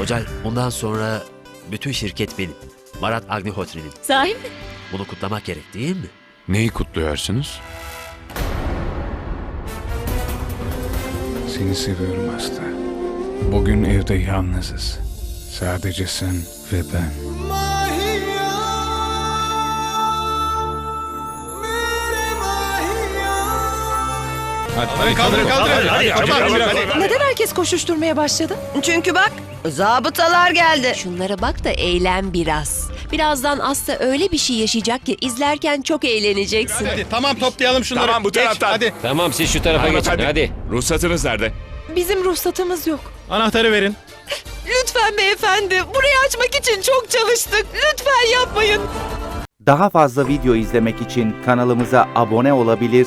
Tocal, bundan sonra bütün şirket benim. Marat Agnihotri'nin. Sahi mi? Bunu kutlamak gerek değil mi? Neyi kutluyorsunuz? Seni seviyorum hasta. Bugün evde yalnızız. Sadece sen ve ben. Hadi, Kaldırın kaldırın. Neden herkes koşuşturmaya başladı? Çünkü bak zabıtalar geldi. Şunlara bak da eğlen biraz. Birazdan Aslı öyle bir şey yaşayacak ki izlerken çok eğleneceksin. Hadi, tamam toplayalım şunları. Tamam, bu taraftan. Hadi Tamam siz şu tarafa geçin hadi. Ruhsatınız nerede? Bizim ruhsatımız yok. anahtarı verin. Lütfen beyefendi. Burayı açmak için çok çalıştık. Lütfen yapmayın. Daha fazla video izlemek için kanalımıza abone olabilir,